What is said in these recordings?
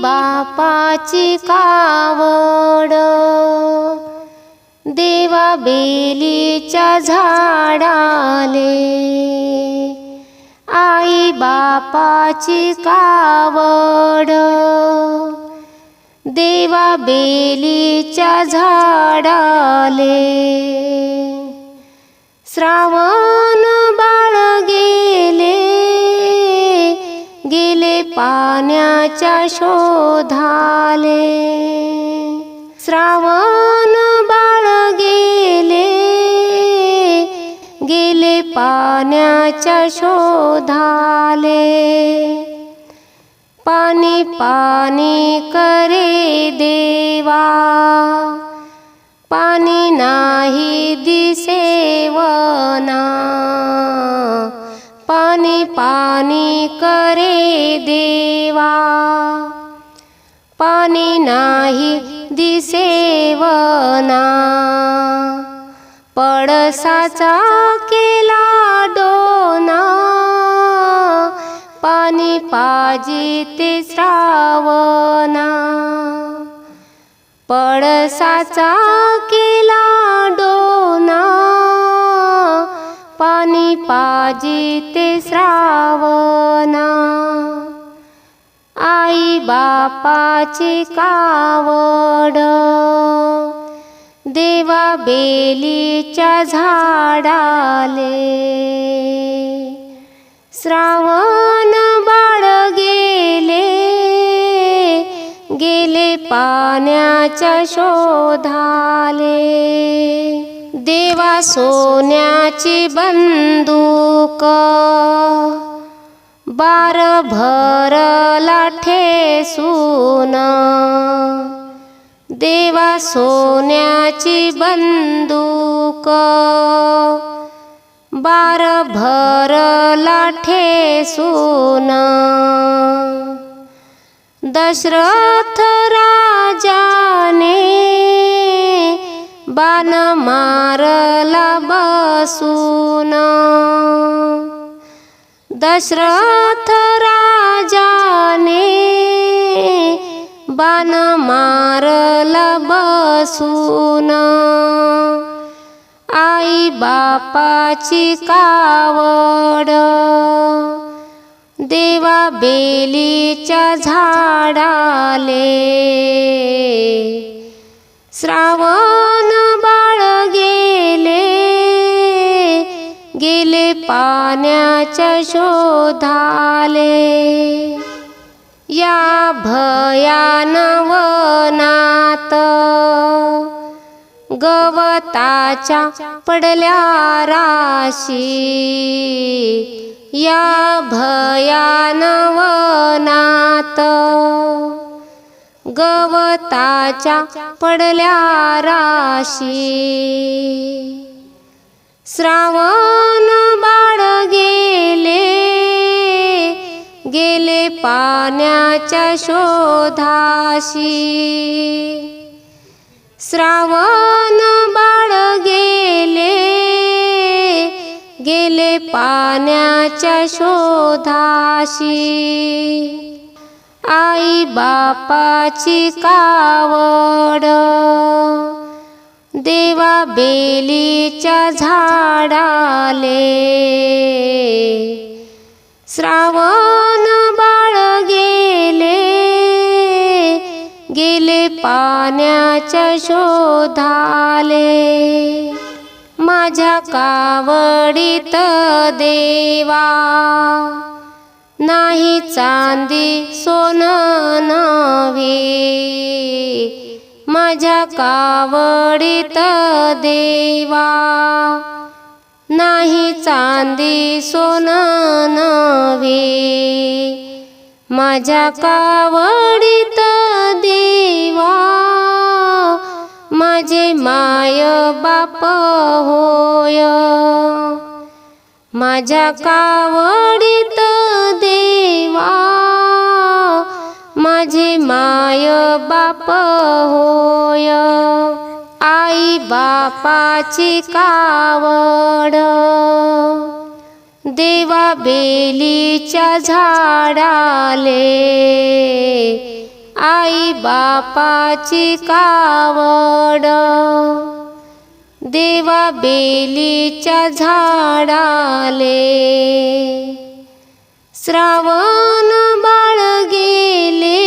बापाची कावड. देवा बेलीच्या झाडाले आई बापाची कावड. देवा बेलीच्या झाडाले श्रावण पाण्याच्या शोधाले. श्रावण बाळ गेले गेले पाण्याच्या शोधाले. पाणी पाणी करे देवा पाणी नाही दिसेवा. पाणी करे देवा. पाणी नाही दिसेवना पडसाचा केला डोना. पाणी पाजी ते श्रावणा. पडसाचा केला पाजी ते श्रावणा. आई बापाची कावड. देवा बेलीच्या झाडाले. श्रावण बाळ गेले. गेले पाण्याच्या शोधाले. देवा सोन्याची बंदूक. बार भरला ठेसून. देवा सोन्याची बंदूक. बार भरला ठेसून. दशरथ राजाने बाण मारला बसून. दशरथ राजाने बाण मारला बसून. आई बापाची कावड देवा बेलीच्या झाडाले. श्रावण बाळ गेले गेले पाण्याच्या शोधाले. या भयानवनात गवताच्या पडल्या राशी. या भयानवनात गवताच्या पडल्या राशी. श्रावण बाळ गेले गेले पाण्याच्या शोधाशी. श्रावण बाळ गेले गेले पाण्याच्या शोधाशी. आई बापाची कावड. देवा बेलीच्या झाडाले. श्रावण बाळ गेले. गेले पाण्याच्या शोधाले. माझ्या कावडीत देवा. नाही चांदी सोनं नव्हे माझ्या कावडीत देवा. नाही चांदी सोनं नव्हे माझ्या कावडीत देवा. माझे माय बाप होय. माझ्या कावडीत देवा माझे माय बाप होय. आई बापाची कावड देवा बेलीच्या झाडाले आई बापाची कावड. देवा बेलीच्या झाडाले. श्रावण बाळ गेले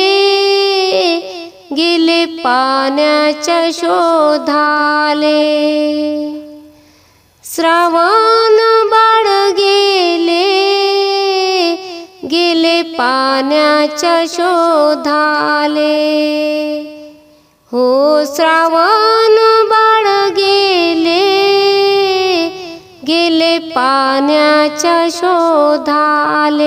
गेले पाण्याच्या शोधाले. श्रावण बाळ गेले गेले पाण्याच्या शोधाले. पाण्याच्या शोधाले